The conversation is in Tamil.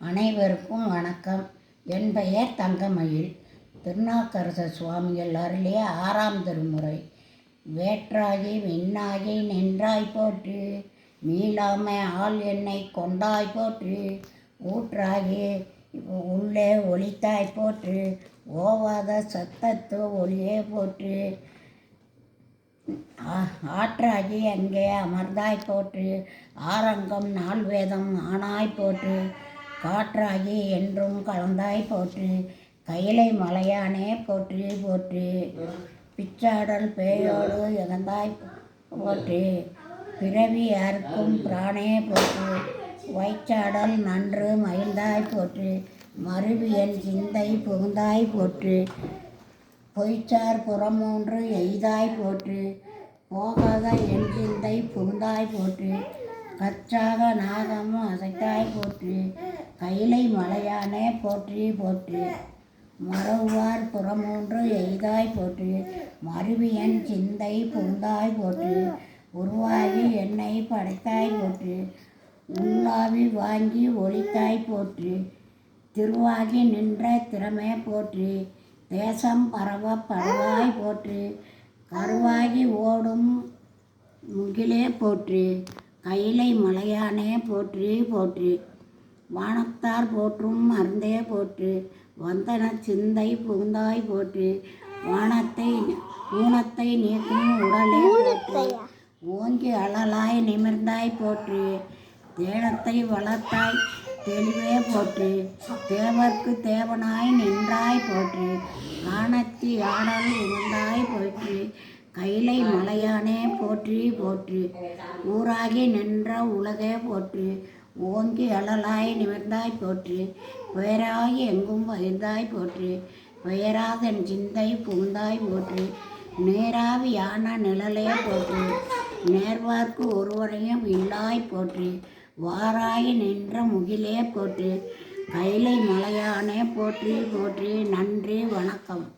அனைவருக்கும் வணக்கம். என் பெயர் தங்கமயில். திருநாக்கரச சுவாமிகள் அருளிய ஆறாம் திருமுறை. வேற்றாகி விண்ணாகி நின்றாய் போற்று. மீளாமை ஆள் என்னை கொண்டாய் போற்று. ஊற்றாகி உள்ளே ஒளித்தாய் போற்று. ஓவாத சத்தத்து ஒளியே போற்று. ஆ- ஆற்றாகி அங்கே அமர்ந்தாய் போற்று. ஆரங்கம் நாள் வேதம் ஆனாய் போற்று. காற்றாகி என்றும் கலந்தாய் போற்று. கையிலை மலையானே போற்று போற்று. பிச்சாடல் பேயோடு எகந்தாய் போற்று. பிறவி யாருக்கும் பிராணே போற்று. வைச்சாடல் நன்று மகிழ்ந்தாய் போற்று. மறுவியல் சிந்தை புகுந்தாய் போற்று. பொய்ச்சார் புறமூன்று எய்தாய் போற்று. போகாத என் சிந்தை புகுந்தாய் போற்று. கச்சாக நாகமும் அசைத்தாய் போற்றி. கைலை மலையானே போற்றி போற்றி. மறவார் புறமூன்று எய்தாய் போற்றி. மருவியன் சிந்தை புந்தாய் போற்றி. உருவாகி என்னை படைத்தாய் போற்றி. உள்ளாவி வாங்கி ஒளித்தாய் போற்றி. திருவாகி நின்ற திறமே போற்றி. தேசம் பரவ பரவாய் போற்றி. கருவாகி ஓடும் முகிலே போற்றி. அயிலை மலையானே போற்றி போற்றி. வானத்தார் போற்றும் மருந்தே போற்று. வந்தன சிந்தை புகுந்தாய் போற்று. வானத்தை ஊனத்தை நீக்கும் உடலே போற்று. ஓங்கி அழலாய் நிமிர்ந்தாய் போற்று. தேனத்தை வளர்த்தாய் தெளிவே போற்று. தேவர்க்கு தேவனாய் நின்றாய் போற்று. காணத்தி ஆடல் உகந்தாய் போற்று. கைலை மலையானே போற்றி போற்று. ஊராகி நின்ற உலகே போற்று. ஓங்கி அழலாய் நிமிர்ந்தாய் போற்று. பெயராகி எங்கும் பகிர்ந்தாய் போற்று. பெயராதன் சிந்தை புகுந்தாய் போற்று. நேராவியான நிழலே போற்று. நேர்வார்க்கு ஒருவரையும் இல்லாய் போற்று. வாராய் நின்ற முகிலே போற்று. கைலை மலையானே போற்றி போற்றி. நன்றி வணக்கம்.